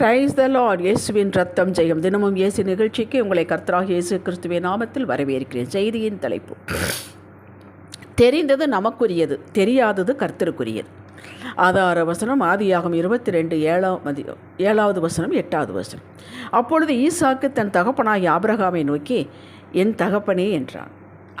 Praise the Lord இயேசுவின் ரத்தம் ஜெயம். தினமும் இயேசு நிகழ்ச்சிக்கு உங்களை கர்த்தராக இயேசு கிறிஸ்துவின் நாமத்தில் வரவேற்கிறேன். செய்தியின் தலைப்பு. தெரிந்தது நமக்குரியது தெரியாதது கர்த்தருக்குரியது. ஆதார வசனம் ஆதியாகம் இருபத்தி ரெண்டு ஏழாம் மதி ஏழாவது வசனம் எட்டாவது வசனம். அப்பொழுது ஈசாக்கு தன் தகப்பனாய் ஆபிரகாமை நோக்கி என் தகப்பனே என்றான்.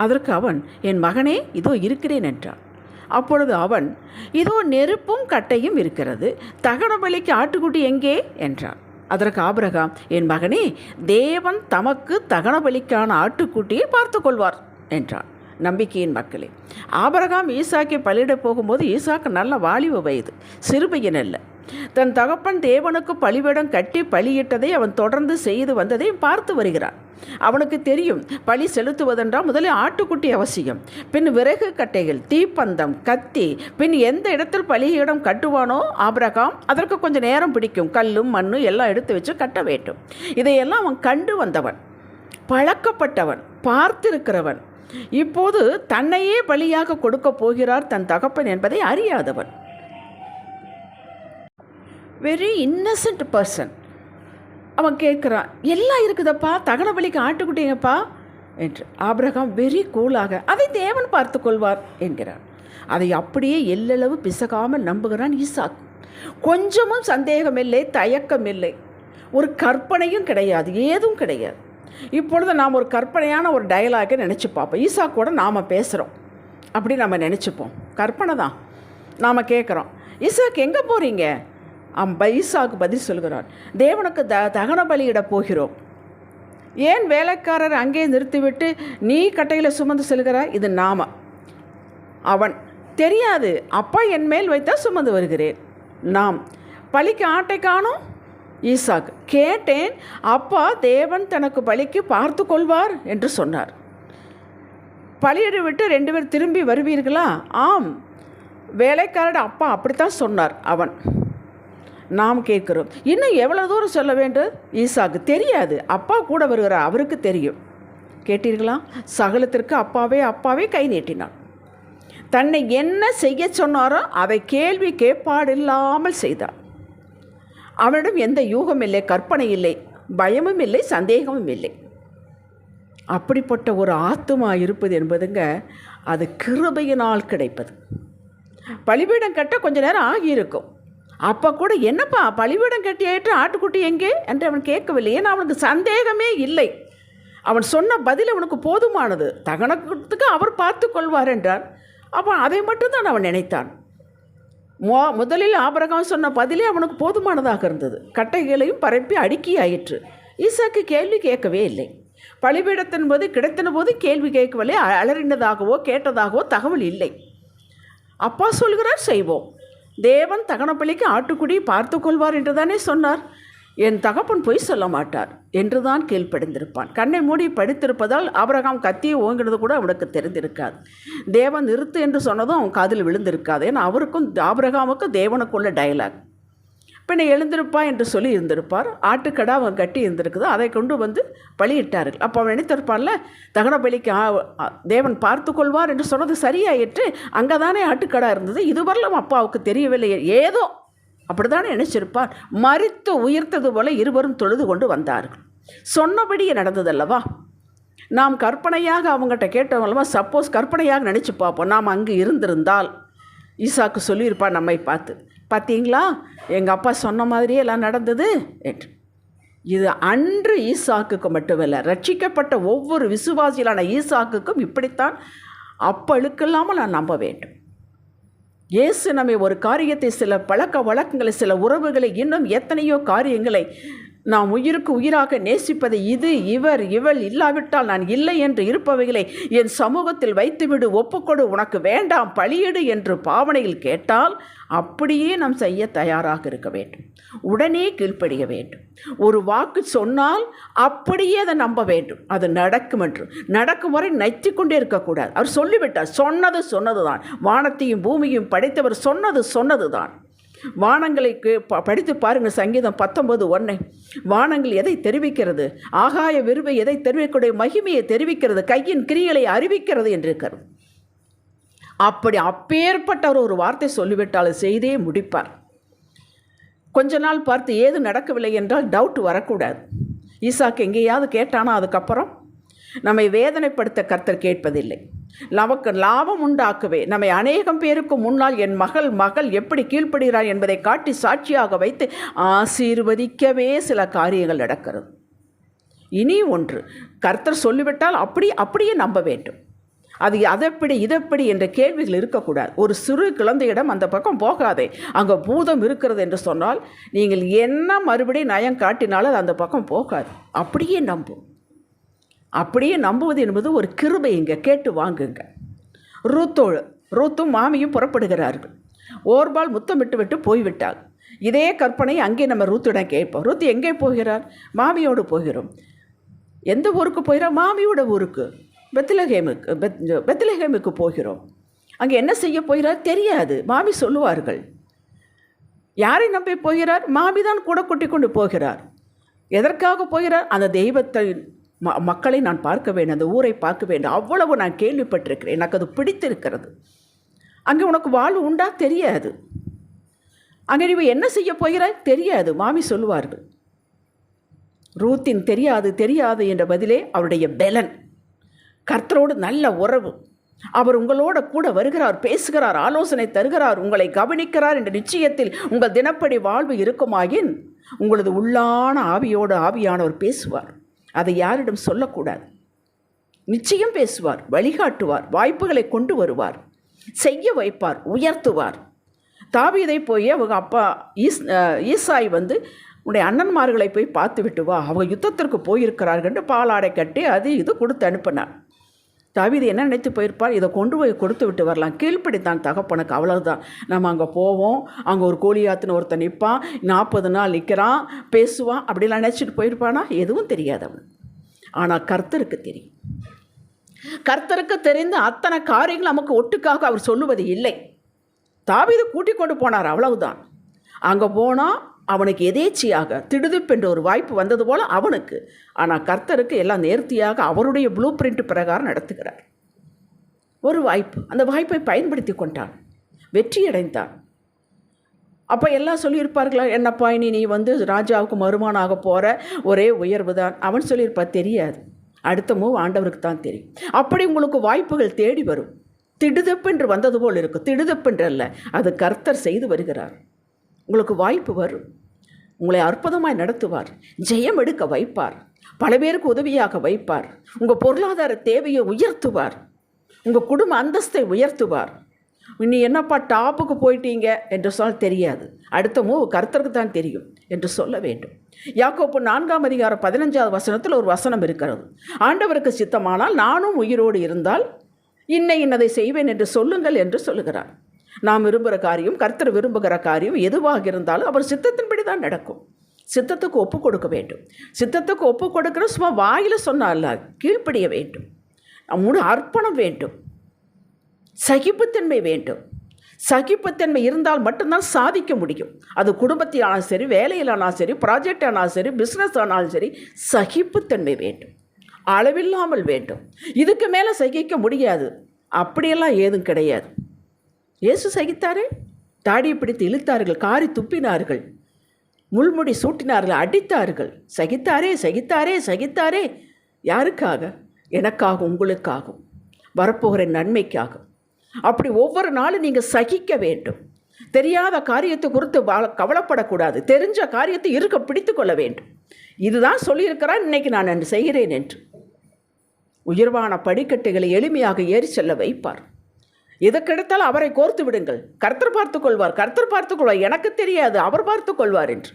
அதற்கு அவன் என் மகனே இதோ இருக்கிறேன் என்றான். அப்பொழுது அவன் இதோ நெருப்பும் கட்டையும் இருக்கிறது. தகன பலிக்கு ஆட்டுக்குட்டி எங்கே? என்றான். அதற்கு ஆபிரகாம் என் மகனே தேவன் தமக்கு தகன பலிக்கான ஆட்டுக்குட்டியை பார்த்து கொள்வார் என்றான் நம்பிக்கையின் மக்களே. ஆபரகாம் ஈசாக்கை பலியிட போகும்போது ஈசாக்கு நல்ல வாலிப வயது சிறுபையன் அல்ல. தன் தகப்பன் தேவனுக்கு பலிவிடம் கட்டி பலியிட்டதை அவன் தொடர்ந்து செய்து வந்ததையும் பார்த்து வருகிறான். அவனுக்கு தெரியும் பழி செலுத்துவதென்றால் முதலில் ஆட்டுக்குட்டி அவசியம். பின் விறகு கட்டைகள் தீப்பந்தம் கத்தி பின் எந்த இடத்தில் பலியிடம் கட்டுவானோ ஆபிரகாம் அதற்கு கொஞ்சம் நேரம் பிடிக்கும். கல்லும் மண்ணும் எல்லாம் எடுத்து வச்சு கட்ட வேண்டும். இதையெல்லாம் அவன் கண்டு வந்தவன் பழக்கப்பட்டவன் பார்த்திருக்கிறவன். இப்போது தன்னையே பலியாக கொடுக்க போகிறார் தன் தகப்பன் என்பதை அறியாதவன். வெரி இன்னசென்ட் பர்சன் அவன் கேட்குறான் எல்லாம் இருக்குதப்பா? தகன பலிக்கு ஆட்டுக்குட்டிங்கப்பா என்று. ஆபிரகாம் வெரி கூலாக அதை தேவன் பார்த்து கொள்வார் என்கிறான். அதை அப்படியே எல்லளவு பிசகாமல் நம்புகிறான் ஈசாக். கொஞ்சமும் சந்தேகமில்லை தயக்கமில்லை. ஒரு கற்பனையும் கிடையாது ஏதும் கிடையாது. இப்பொழுது நாம் ஒரு கற்பனையான ஒரு டயலாகை நினச்சி பார்ப்போம். ஈசா கூட நாம் பேசுகிறோம் அப்படி நம்ம நினச்சிப்போம். கற்பனை தான். நாம் கேட்குறோம் ஈசாக் எங்கே போகிறீங்க அம்ப ஈசாக்கு பதில் சொல்கிறார் தேவனுக்கு த தகன பலியிட போகிறோம். ஏன் வேலைக்காரர் அங்கே நிறுத்திவிட்டு நீ கட்டையில் சுமந்து செல்கிறாய்? இது நாம. அவன் தெரியாது அப்பா என் மேல் வைத்தால் சுமந்து வருகிறேன். நாம் பலிக்கு ஆட்டை காணும்? ஈசாக் கேட்டேன் அப்பா தேவன் தனக்கு பலிக்கு பார்த்து கொள்வார் என்று சொன்னார். பலியிட விட்டு ரெண்டு பேர் திரும்பி வருவீர்களா? ஆம். வேலைக்காரட அப்பா அப்படித்தான் சொன்னார். அவன் நாம் கேட்குறோம். இன்னும் எவ்வளோ தூரம் சொல்ல வேண்டும்? ஈசாக்கு தெரியாது. அப்பா கூட வருகிறார் அவருக்கு தெரியும். கேட்டீர்களா? சகலத்திற்கு அப்பாவே அப்பாவே கை நீட்டினான். தன்னை என்ன செய்ய சொன்னாரோ அவை கேள்வி கேட்பாடில்லாமல் செய்தார். அவனிடம் எந்த யூகம் இல்லை கற்பனை இல்லை பயமும் இல்லை சந்தேகமும் இல்லை. அப்படிப்பட்ட ஒரு ஆத்துமா இருப்பது என்பதுங்க அது கிருபையினால் கிடைப்பது. பலிபீடம் கட்ட கொஞ்ச நேரம் ஆகியிருக்கும். அப்போ கூட என்னப்பா பழிவிடம் கட்டியாயிட்டு ஆட்டுக்குட்டி எங்கே? என்று அவன் கேட்கவில்லை. ஏன்னா அவனுக்கு சந்தேகமே இல்லை. அவன் சொன்ன பதில் அவனுக்கு போதுமானது. தகனத்துக்கு அவர் பார்த்து கொள்வார் என்றான். அப்போ அதை மட்டும்தான் அவன் நினைத்தான். மோ முதலில் ஆபரகம் சொன்ன பதிலே அவனுக்கு போதுமானதாக இருந்தது. கட்டைகளையும் பரப்பி அடுக்கி ஆயிற்று ஈசாக்கு கேள்வி கேட்கவே இல்லை. பழிபீடத்தின் போது கிடைத்தின போது கேள்வி கேட்கவில்லை. அலறினதாகவோ கேட்டதாகவோ தகவல் இல்லை. அப்பா சொல்கிறார் செய்வோம். தேவன் தகனப்பள்ளிக்கு ஆட்டுக்குடி பார்த்து கொள்வார் என்று தானே சொன்னார். என் தகப்பன் பொய் சொல்ல மாட்டார் என்று தான் கீழ்ப்படைந்திருப்பான். கண்ணை மூடி படித்திருப்பதால் ஆபரகாம் கத்தியை ஓங்கினது கூட அவனுக்கு தெரிந்திருக்காது. தேவன் நிறுத்து என்று சொன்னதும் அவன் காதில் விழுந்திருக்காது. ஏன்னா அவருக்கும் ஆபரகாமுக்கும் தேவனுக்குள்ள டயலாக் பின்ன எழுந்திருப்பா என்று சொல்லி இருந்திருப்பார். ஆட்டுக்கடா அவன் கட்டி இருந்திருக்குது. அதை கொண்டு வந்து பலியிட்டார்கள். அப்போ அவன் நினைத்திருப்பான்ல தகன பலிக்கு தேவன் பார்த்து கொள்வார் என்று சொன்னது சரியாயிற்று. அங்கே தானே ஆட்டுக்கடா இருந்தது. இதுவரையிலும் அப்பாவுக்கு தெரியவில்லை. ஏதோ அப்படித்தானே நினைச்சிருப்பார். மறித்து உயிர்த்தது போல இருவரும் தொழுது கொண்டு வந்தார்கள். சொன்னபடியே நடந்ததல்லவா? நாம் கற்பனையாக அவங்ககிட்ட கேட்டவங்களமா சப்போஸ் கற்பனையாக நினச்சி பார்ப்போம். நாம் அங்கு இருந்திருந்தால் ஈசாக்கு சொல்லியிருப்பார் நம்மை பார்த்து. பார்த்தீங்களா எங்கள் அப்பா சொன்ன மாதிரியே எல்லாம் நடந்தது என்று. இது அன்று ஈசாக்குக்கு மட்டுமல்ல ரட்சிக்கப்பட்ட ஒவ்வொரு விசுவாசியிலான ஈசாக்குக்கும் இப்படித்தான் அப்பழுக்கில்லாமல் நான் நம்ப வேண்டும். இயேசு நம்மை ஒரு காரியத்தை சில பழக்க வழக்கங்களை சில உறவுகளை இன்னும் எத்தனையோ காரியங்களை நாம் உயிருக்கு உயிராக நேசிப்பதை இது இவர் இவள் இல்லாவிட்டால் நான் இல்லை என்று இருப்பவைகளை என் சமூகத்தில் வைத்துவிடு ஒப்புக்கொடு உனக்கு வேண்டாம் பழியிடு என்று பாவனையில் கேட்டால் அப்படியே நாம் செய்ய தயாராக இருக்க வேண்டும். உடனே கீழ்ப்படிய வேண்டும். ஒரு வாக்கு சொன்னால் அப்படியே அதை நம்ப வேண்டும். அது நடக்கும் என்று. நடக்கும் வரை நைத்து கொண்டே இருக்கக்கூடாது அவர் சொல்லிவிட்டார் சொன்னது சொன்னது தான் வானத்தையும் பூமியும் படைத்தவர் சொன்னது சொன்னது தான் வானங்களை படித்து பாருங்கள் சங்கீதம் பத்தொன்பது ஒன்று. வானங்கள் எதை தெரிவிக்கிறது? ஆகாய விருவை எதை தெரிவிக்கக்கூடிய? மகிமையை தெரிவிக்கிறது. கையின் கிரியலை அறிவிக்கிறது என்று இருக்கிறது. அப்படி அப்பேற்பட்டவர் ஒரு வார்த்தை சொல்லிவிட்டால் செய்தே முடிப்பார். கொஞ்ச நாள் பார்த்து ஏது நடக்கவில்லை என்றால் டவுட் வரக்கூடாது. ஈசாக்கு எங்கேயாவது கேட்டானா அதுக்கப்புறம்? நம்மை வேதனைப்படுத்த கர்த்தர் கேட்பதில்லை. நமக்கு லாபம் உண்டாக்கவே. நம்மை அநேகம் பேருக்கு முன்னால் என் மகள் மகள் எப்படி கீழ்ப்படுகிறார் என்பதை காட்டி சாட்சியாக வைத்து ஆசீர்வதிக்கவே சில காரியங்கள் நடக்கிறது. இனி ஒன்று கர்த்தர் சொல்லிவிட்டால் அப்படி அப்படியே நம்ப வேண்டும். அது அதெப்படி இதெப்படி என்ற கேள்விகள் இருக்கக்கூடாது. ஒரு சிறு குழந்தையிடம் அந்த பக்கம் போகாதே. அங்கே பூதம் இருக்கிறது என்று சொன்னால் நீங்கள் என்ன மறுபடியும் நயம் காட்டினாலும் அது அந்த பக்கம் போகாது. அப்படியே நம்பும். அப்படியே நம்புவது என்பது ஒரு கிருபைங்க கேட்டு வாங்குங்க. ரூத்தோழு ரூத்தும் மாமியும் புறப்படுகிறார்கள். ஓர்பால் முத்தமிட்டு விட்டு போய்விட்டாள். இதே கற்பனை அங்கே நம்ம ரூத்துடன் கேட்போம். ரூத் எங்கே போகிறார்? மாமியோடு போகிறோம். எந்த ஊருக்கு போகிறோம் மாமியோட ஊருக்கு. பெத்லஹேமுக்கு பெத் பெத்லஹேமுக்கு போகிறோம். அங்கே என்ன செய்ய போகிறார்? தெரியாது. மாமி சொல்லுவார்கள். யாரை நம்பி போகிறார்? மாமி தான் கூட கூட்டி கொண்டு போகிறார். எதற்காக போகிறார்? அந்த தெய்வத்தை ம மக்களை நான் பார்க்க வேண்டும் அந்த ஊரை பார்க்க வேண்டும். அவ்வளவு நான் கேள்விப்பட்டிருக்கிறேன். எனக்கு அது பிடித்திருக்கிறது. அங்கே உனக்கு வாழ்வு உண்டா? தெரியாது. அங்கே நீ என்ன செய்ய போகிறாய்? தெரியாது. மாமி சொல்லுவார்கள். ரூத்தின் தெரியாது தெரியாது என்ற பதிலே அவருடைய பெலன். கர்த்தரோடு நல்ல உறவு. அவர் உங்களோட கூட வருகிறார் பேசுகிறார் ஆலோசனை தருகிறார் உங்களை கவனிக்கிறார் என்ற நிச்சயத்தில் உங்கள் தினப்படி வாழ்வு இருக்குமாயின் உங்களது உள்ளான ஆவியோடு ஆவியானவர் பேசுவார். அதை யாரிடம் சொல்லக்கூடாது. நிச்சயம் பேசுவார் வழிகாட்டுவார் வாய்ப்புகளை கொண்டு வருவார் செய்ய வைப்பார் உயர்த்துவார். தாவீதை போய் அவங்க அப்பா ஈஸ் ஈசாய் வந்து உன்னுடைய அண்ணன்மார்களை போய் பார்த்து விட்டு வா அவங்க யுத்தத்திற்கு போயிருக்கிறார்கள் பாலாடை கட்டி அது இது கொடுத்து அனுப்பினார். தாவீது என்ன நினைத்து போயிருப்பார்? இதை கொண்டு போய் கொடுத்து விட்டு வரலாம். கீழ்ப்படித்தான் தகப்பனுக்கு. அவ்வளவுதான். நம்ம அங்கே போவோம். அங்கே ஒரு கோழியாத்துன்னு ஒருத்தன் நிற்பான் நாற்பது நாள் நிற்கிறான் பேசுவான். அப்படிலாம் நினச்சிட்டு போயிருப்பானா? எதுவும் தெரியாது அவன். ஆனால் கர்த்தருக்கு தெரியும். கர்த்தருக்கு தெரிந்த அத்தனை காரியங்கள் நமக்கு ஒட்டுக்காக அவர் சொல்லுவது இல்லை. தாவீது கூட்டிக் கொண்டு போனார். அவ்வளவுதான். அங்கே போனால் அவனுக்கு எதேச்சியாக திடுதிப்பென்ற ஒரு வாய்ப்பு வந்தது போல் அவனுக்கு. ஆனால் கர்த்தருக்கு எல்லாம் நேர்த்தியாக அவருடைய ப்ளூ பிரிண்ட் பிரகாரம் நடத்துகிறார். ஒரு வாய்ப்பு. அந்த வாய்ப்பை பயன்படுத்தி கொண்டான். வெற்றி அடைந்தான் அப்போ எல்லாம் சொல்லியிருப்பார்களா? என்னப்பா இனி நீ வந்து ராஜாவுக்கு மருமானாக போகிற ஒரே உயர்வு தான். அவன் சொல்லியிருப்பா தெரியாது. அடுத்த மூவ் ஆண்டவருக்கு தான் தெரியும். அப்படி உங்களுக்கு வாய்ப்புகள் தேடி வரும். திடுதப்பென்று வந்தது போல் இருக்கும் திடுதப்பென்று அல்ல அது கர்த்தர் செய்து வருகிறார். உங்களுக்கு வாய்ப்பு வரும். உங்களை அற்புதமாய் நடத்துவார். ஜெயம் எடுக்க வைப்பார். பல பேருக்கு உதவியாக வைப்பார். உங்கள் பொருளாதார தேவையை உயர்த்துவார். உங்கள் குடும்ப அந்தஸ்தை உயர்த்துவார். நீ என்னப்பா டாப்புக்கு போயிட்டீங்க என்று சொல் தெரியாது. அடுத்த மூவ் கருத்தருக்கு தான் தெரியும் என்று சொல்ல வேண்டும். யாக்கோப்பு நான்காம் அதிகாரம் பதினஞ்சாவது வசனத்தில் ஒரு வசனம் இருக்கிறது. ஆண்டவருக்கு சித்தமானால் நானும் உயிரோடு இருந்தால் இன்னை இன்னதை செய்வேன் என்று சொல்லுங்கள் என்று சொல்லுகிறார். நாம் விரும்புகிற காரியம் கர்த்தர் விரும்புகிற காரியம் எதுவாக இருந்தாலும் அவர் சித்தத்தின்படி தான் நடக்கும். சித்தத்துக்கு ஒப்பு கொடுக்க வேண்டும். சித்தத்துக்கு ஒப்பு கொடுக்கிற சும்மா வாயில் சொன்னால கீழ்ப்படிய வேண்டும். நம்முடைய அர்ப்பணம் வேண்டும். சகிப்புத்தன்மை வேண்டும். சகிப்புத்தன்மை இருந்தால் மட்டும்தான் சாதிக்க முடியும். அது குடும்பத்தில் ஆனாலும் சரி வேலையில் ஆனாலும் சரி ப்ராஜெக்ட் ஆனாலும் சரி பிஸ்னஸ் ஆனாலும் சரி சகிப்புத்தன்மை வேண்டும். அளவில்லாமல் வேண்டும். இதுக்கு மேலே சகிக்க முடியாது. அப்படியெல்லாம் ஏதும் கிடையாது. இயேசு சகித்தாரே? தாடியை பிடித்து இழுத்தார்கள் காரி துப்பினார்கள். முள்முடி சூட்டினார்கள் அடித்தார்கள். சகித்தாரே சகித்தாரே சகித்தாரே. யாருக்காக? எனக்காக உங்களுக்காகும் வரப்போகிற நன்மைக்காக. அப்படி ஒவ்வொரு நாளும் நீங்கள் சகிக்க வேண்டும். தெரியாத காரியத்தை குறித்து கவலைப்படக்கூடாது. தெரிஞ்ச காரியத்தை இருக்க பிடித்து கொள்ள வேண்டும். இதுதான் சொல்லியிருக்கிறான் இன்னைக்கு நான் அன்று செய்கிறேன் என்று. உயர்வான படிக்கட்டுகளை எளிமையாக ஏறி செல்ல வைப்பார். எதற்கெடுத்தால் அவரை கோர்த்து விடுங்கள். கர்த்தர் பார்த்து கொள்வார். கர்த்தர் பார்த்து கொள்வார். எனக்கு தெரியாது. அவர் பார்த்து கொள்வார் என்று.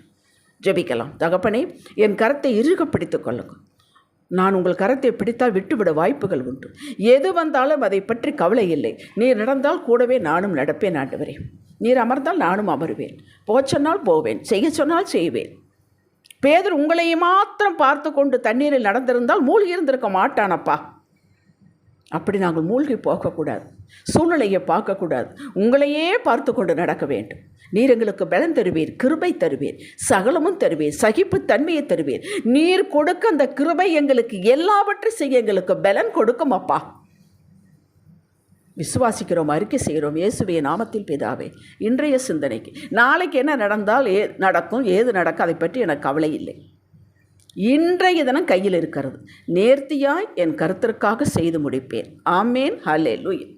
ஜெபிக்கலாம். தகப்பனே என் கரத்தை இறுக பிடித்து கொள்ளுங்கள். நான் உங்கள் கரத்தை பிடித்தால் விட்டுவிட வாய்ப்புகள் உண்டு. எது வந்தாலும் அதை பற்றி கவலை இல்லை. நீர் நடந்தால் கூடவே நானும் நடப்பேன் ஆண்டவரே. நீர் அமர்ந்தால் நானும் அமருவேன். போச் சொன்னால் போவேன். செய்ய சொன்னால் செய்வேன். பேதர் உங்களையே மாத்திரம் பார்த்து கொண்டு தண்ணீரில் நடந்திருந்தால் மூழ்கி இருந்திருக்க மாட்டானப்பா. அப்படி நாங்கள் மூழ்கி போகக்கூடாது. சூழ்நிலையை பார்க்கக்கூடாது. உங்களையே பார்த்து கொண்டு நடக்க வேண்டும். நீர் எங்களுக்கு பலன் தருவீர் கிருபை தருவீர் சகலமும் தருவீர் சகிப்பு தன்மையை தருவீர். நீர் கொடுக்க அந்த கிருபை எங்களுக்கு எல்லாவற்றையும் செய்ய எங்களுக்கு பலன் கொடுக்கும் அப்பா. விசுவாசிக்கிறோம் அறிக்கை செய்கிறோம் இயேசுவே நாமத்தில் பிதாவே இன்றைய சிந்தனைக்கு. நாளைக்கு என்ன நடந்தால் ஏ நடக்கும் ஏது நடக்கும் அதை பற்றி எனக்கு கவலை இல்லை. இன்றைய தினம் கையில் இருக்கிறது. நேர்த்தியாய் என் கருத்திற்காக செய்து முடிப்பேன். ஆமேன். ஹலே லூயன்